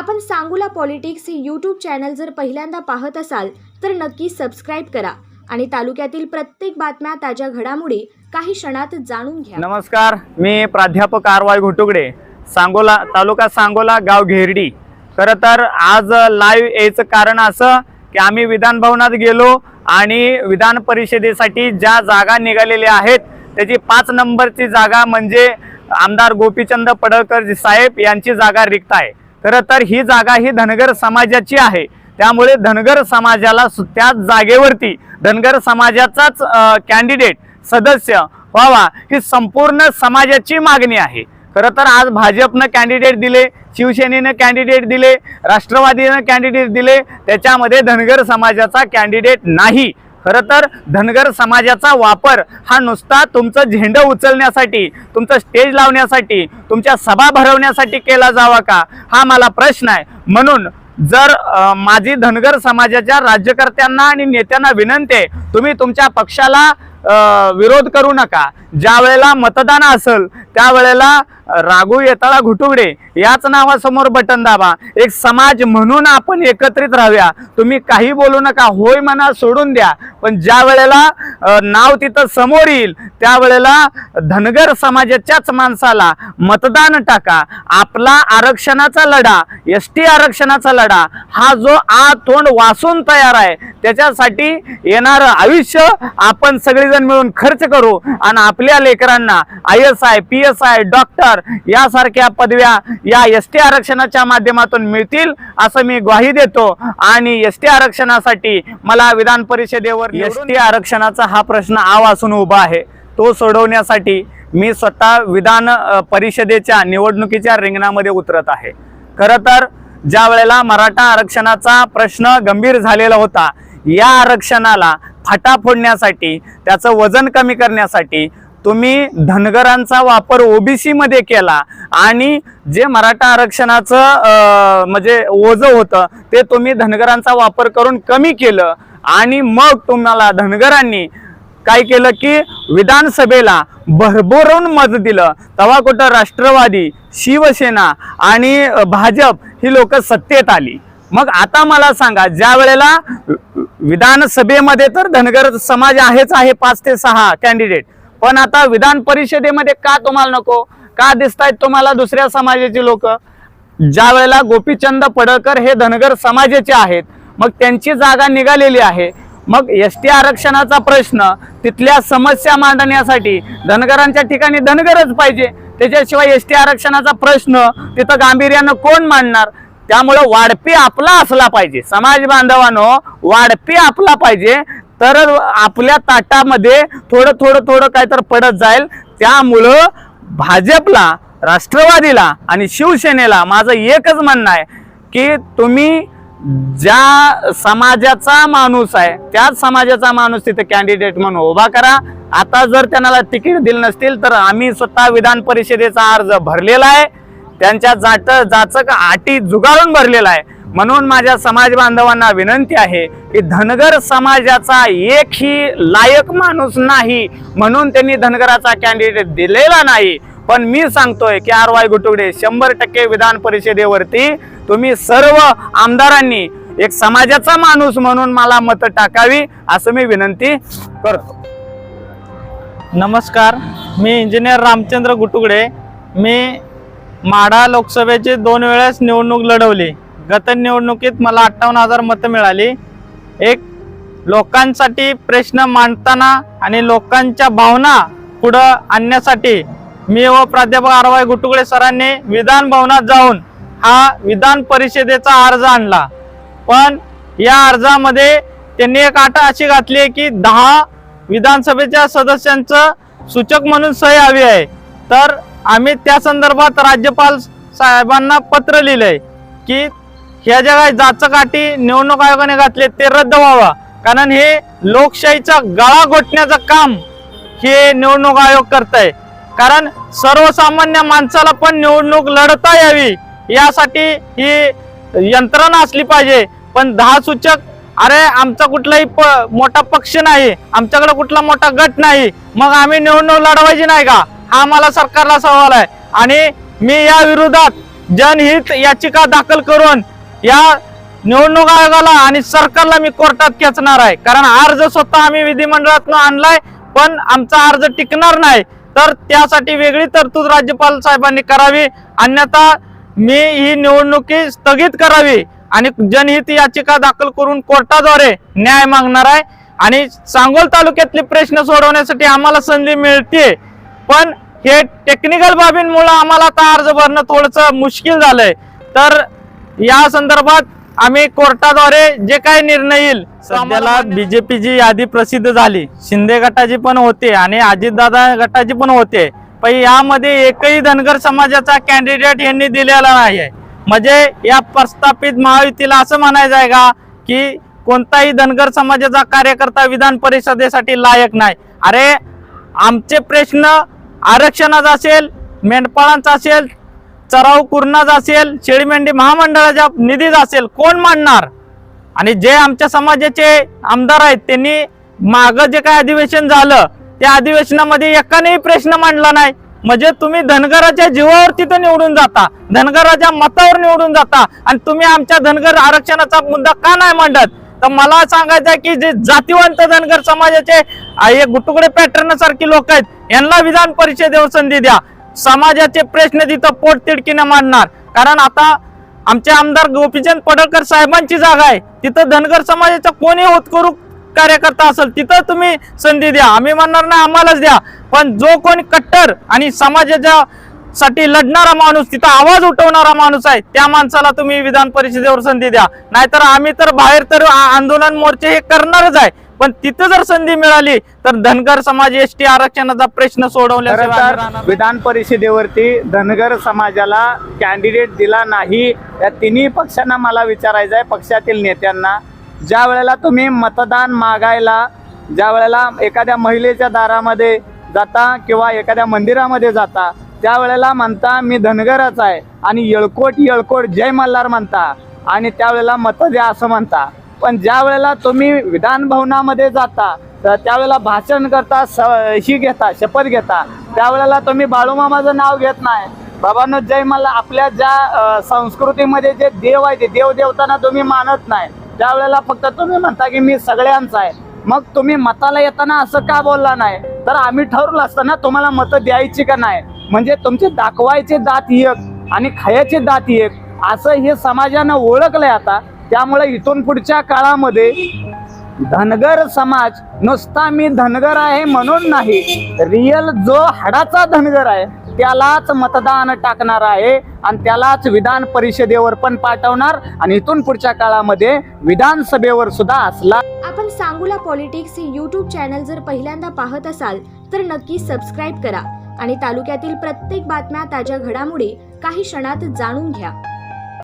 आपण सांगूला पॉलिटिक्स हे YouTube channel जर पहिल्यांदा पाहत असाल तर नक्की सबस्क्राईब करा. आणि तालुक्यातील प्रत्येक बातम्या ताज्या घडामोडी काही क्षणात जाणून घ्या. नमस्कार मी प्राध्यापक आर वाय घोटुगडे सांगोला तालुका सांगोला गाव घेरडी. खरं तर आज लाईव्ह यायचं कारण असं की आम्ही विधान भवनात गेलो आणि विधान परिषदेसाठी ज्या जागा निघालेल्या आहेत त्याची पाच नंबरची जागा म्हणजे आमदार गोपीचंद पडळकर साहेब यांची जागा रिक्त आहे. खरं तर ही जागा ही धनगर समाजाची आहे. त्यामुळे धनगर समाजाला सु- त्याच जागेवरती धनगर समाजाचाच कॅन्डिडेट सदस्य व्हावा ही संपूर्ण समाजाची मागणी आहे. खरं तर आज भाजपनं कॅन्डिडेट दिले शिवसेनेनं कॅन्डिडेट दिले राष्ट्रवादीनं कॅन्डिडेट दिले त्याच्यामध्ये धनगर समाजाचा कॅन्डिडेट नाही. खरं तर धनगर समाजाचा वापर हा नुसता तुमचं झेंडं उचलण्यासाठी तुमचं स्टेज लावण्यासाठी तुमच्या सभा भरवण्यासाठी केला जावा का? हा मला प्रश्न आहे. म्हणून जर माझी धनगर समाजाच्या राज्यकर्त्यांना आणि नेत्यांना विनंती आहे तुम्ही तुमच्या पक्षाला विरोध करू नका. ज्या वेळेला मतदान असेल त्यावेळेला राघू येताळा घुटुगडे याच नावासमोर बटन दाबा. एक समाज म्हणून आपण एकत्रित राहूया. तुम्ही काही बोलू नका होय म्हणा सोडून द्या. पण ज्या वेळेला नाव तिथं समोर येईल त्यावेळेला धनगर समाजाच्याच माणसाला मतदान टाका. आपला आरक्षणाचा लढा एस टी आरक्षणाचा लढा हा जो आ तोंड वासून तयार आहे त्याच्यासाठी येणारं आयुष्य आपण सगळेजण मिळून खर्च करू. आणि आपल्या लेकरांना I S I P S I doctor यासारख्या पदव्या या एस टी आरक्षणाच्या माध्यमातून मिळतील असं मी ग्वाही देतो. आणि एस टी आरक्षणासाठी मला विधान परिषदेवर एस टी आरक्षणाचा हा प्रश्न आव असून उभा आहे. तो सोडवण्यासाठी मी स्वतः विधान परिषदेच्या निवडणुकीच्या रिंगणामध्ये उतरत आहे. खरं तर ज्या वेळेला मराठा आरक्षणाचा प्रश्न गंभीर झालेला होता या आरक्षणाला फाटा फोडण्यासाठी त्याचं वजन कमी करण्यासाठी तुम्ही धनगरांचा वापर ओबीसी मध्ये केला आणि जे मराठा आरक्षणाचं म्हणजे ओझं होतं ते तुम्ही धनगरांचा वापर करून कमी केलं आणि मग तुम्हाला धनगरांनी काय केलं की विधानसभेला भरभरून मत दिलं. तेव्हा कुठं राष्ट्रवादी शिवसेना आणि भाजप ही लोक सत्तेत आली. मग आता मला सांगा ज्या वेळेला विधानसभेमध्ये तर धनगर समाज आहेच आहे पाच ते सहा कॅन्डिडेट पण आता विधान परिषदेमध्ये का तुम्हाला नको? का दिसतायत तुम्हाला दुसऱ्या समाजाची लोक? ज्या वेळेला गोपीचंद पडळकर हे धनगर समाजाचे आहेत मग त्यांची जागा निघालेली आहे. मग एस टी आरक्षणाचा प्रश्न तिथल्या समस्या मांडण्यासाठी धनगरांच्या ठिकाणी धनगरच पाहिजे. त्याच्याशिवाय एस टी आरक्षणाचा प्रश्न तिथं गांभीर्यानं कोण मांडणार? त्यामुळं वाढपी आपला असला पाहिजे. समाज बांधवानो वाढपी आपला पाहिजे. तर आपल्या ताटामध्ये थोडं थोडं थोडं काय तर पडत जाईल. त्यामुळं भाजपला राष्ट्रवादीला आणि शिवसेनेला माझं एकच म्हणणं आहे की तुम्ही ज्या समाजाचा माणूस आहे त्याच समाजाचा माणूस तिथे कॅन्डिडेट म्हणून उभा करा. आता जर त्यांना तिकीट दिलं नसतील तर आम्ही स्वतः विधान परिषदेचा अर्ज भरलेला आहे. त्यांच्या जाट जाचक आटी जुगाळून भरलेला आहे. म्हणून माझ्या समाज बांधवांना विनंती आहे की धनगर समाजाचा एकही लायक माणूस नाही म्हणून त्यांनी धनगराचा कॅन्डिडेट दिलेला नाही. पण मी सांगतोय की आर वाय गुटुगडे शंभर टक्के विधान परिषदेवरती तुम्ही सर्व आमदारांनी एक समाजाचा माणूस म्हणून मला मत टाकावी असं मी विनंती करतो. नमस्कार मी इंजिनियर रामचंद्र गुटुगडे मी माढा लोकसभेची दोन वेळेस निवडणूक लढवली. गत निवडणुकीत मला अठ्ठावन्न हजार मतं मिळाली. एक लोकांसाठी प्रश्न मांडताना आणि लोकांच्या भावना पुढं आणण्यासाठी मी व प्राध्यापक आरवाय गुटुगडे सरांनी विधान भवनात जाऊन हा विधान परिषदेचा अर्ज आणला. पण या अर्जामध्ये त्यांनी एक आठ अशी घातली आहे की दहा विधानसभेच्या सदस्यांचं सूचक म्हणून सही हवी आहे. तर आम्ही त्या संदर्भात राज्यपाल साहेबांना पत्र लिहिलंय की ह्या ज्या काही जाचकाठी निवडणूक आयोगाने घातले ते रद्द व्हावा. कारण हे लोकशाहीचा गळा घोटण्याचं काम हे निवडणूक आयोग करत आहे कारण सर्वसामान्य माणसाला पण निवडणूक लढता यावी यासाठी ही यंत्रणा असली पाहिजे. पण दहा सूचक अरे आमचा कुठलाही प मोठा पक्ष नाही आमच्याकडे कुठला मोठा गट नाही मग आम्ही निवडणूक लढवायची नाही का? हा मला सरकारला सवाल आहे. आणि मी या विरोधात जनहित याचिका दाखल करून या निवडणूक आयोगाला आणि सरकारला मी कोर्टात खेचणार आहे. कारण अर्ज स्वतः आम्ही विधिमंडळातून आणलाय पण आमचा अर्ज टिकणार नाही. तर त्यासाठी वेगळी तरतूद राज्यपाल साहेबांनी करावी. अन्यथा मी ही निवडणुकी स्थगित करावी आणि जनहित याचिका दाखल करून कोर्टाद्वारे न्याय मागणार आहे. आणि सांगोल तालुक्यातले प्रश्न सोडवण्यासाठी आम्हाला संधी मिळते पण हे टेक्निकल बाबींमुळे आम्हाला आता अर्ज भरणं थोडंसं मुश्किल झालंय. तर या संदर्भात आम्ही कोर्टाद्वारे जे काही निर्णय येईल सध्याला बीजेपीची यादी प्रसिद्ध झाली. शिंदे गटाची पण होते आणि अजितदादा गटाची पण होते. पण यामध्ये एकही धनगर समाजाचा कॅन्डिडेट यांनी दिलेला नाही आहे म्हणजे या प्रस्थापित महायुतीला असं म्हणायचं आहे का की कोणताही धनगर समाजाचा कार्यकर्ता विधान परिषदेसाठी लायक नाही. अरे आमचे प्रश्न आरक्षणाचा असेल मेंढपाळांचा असेल चराव कुरणाज असेल शेळीमेंढी महामंडळाच्या निधीच असेल कोण मांडणार? आणि जे आमच्या समाजाचे आमदार आहेत त्यांनी माग जे काय अधिवेशन झालं त्या अधिवेशनामध्ये एकानेही प्रश्न मांडला नाही. म्हणजे तुम्ही धनगराच्या जीवावर तिथं निवडून जाता धनगराच्या मतावर निवडून जाता आणि तुम्ही आमच्या धनगर आरक्षणाचा मुद्दा का नाही मांडत? तर मला सांगायचं आहे की जे जातीवंत धनगर समाजाचे हे गुटुकडे पॅटर्न सारखी लोक आहेत यांना विधान परिषदेवर संधी द्या. समाजाचे प्रश्न तिथं पोटतिडकीनं मांडणार. कारण आता आमचे आमदार गोपीचंद पडळकर साहेबांची जागा आहे. तिथं धनगर समाजाचा कोणी होतकरू कार्यकर्ता असेल तिथं तुम्ही संधी द्या. आम्ही म्हणणार नाही आम्हालाच द्या. पण जो कोणी कट्टर आणि समाजाच्या साठी लढणारा माणूस तिथं आवाज उठवणारा माणूस आहे त्या माणसाला तुम्ही विधान परिषदेवर संधी द्या. नाहीतर आम्ही तर बाहेर तर आंदोलन मोर्चे हे करणारच आहे. पण तिथं जर संधी मिळाली तर धनगर समाज एस टी आरक्षणाचा प्रश्न सोडवल्याशिवाय. विधान परिषदेवरती धनगर समाजाला कॅन्डिडेट दिला नाही या तिन्ही पक्षांना मला विचारायचं आहे पक्षातील नेत्यांना ज्या वेळेला तुम्ही मतदान मागायला ज्या वेळेला एखाद्या महिलेच्या दारामध्ये जाता किंवा एखाद्या मंदिरामध्ये जाता त्यावेळेला म्हणता मी धनगरच आहे आणि येळकोट येळकोट जय मल्हार म्हणता आणि त्यावेळेला मतं द्या असं म्हणता पण ज्या वेळेला तुम्ही विधान भवनामध्ये जाता तर त्यावेळेला भाषण करता स ही घेता शपथ घेता. त्यावेळेला तुम्ही बाळूमामाचं नाव घेत नाही. बाबांनो जय मला आपल्या ज्या संस्कृतीमध्ये जे देव आहे ते देव देवताना तुम्ही मानत नाही. त्यावेळेला फक्त तुम्ही म्हणता की मी सगळ्यांचा आहे. मग तुम्ही मताला येताना असं का बोलला नाही? तर आम्ही ठरवलं असतं ना तुम्हाला मतं द्यायची का नाही? म्हणजे तुमचे दाखवायचे दात एक आणि खायचे दात एक असं हे समाजानं ओळखलंय आता. त्यामुळे इथून पुढच्या काळामध्ये धनगर समाज नुसता मी धनगर आहे म्हणून नाही रियल जो हाडाचा धनगर आहे त्यालाच मतदान टाकणार आहे आणि त्यालाच विधान परिषदेवर पण पाठवणार आणि इथून पुढच्या काळामध्ये विधानसभेवर सुद्धा असला आपण सांगूला पॉलिटिक्स हे यूट्यूब चॅनल जर पहिल्यांदा पाहत असाल तर नक्की सबस्क्राईब करा आणि तालुक्यातील प्रत्येक बातम्या ताज्या घडामोडी काही क्षणात जाणून घ्या.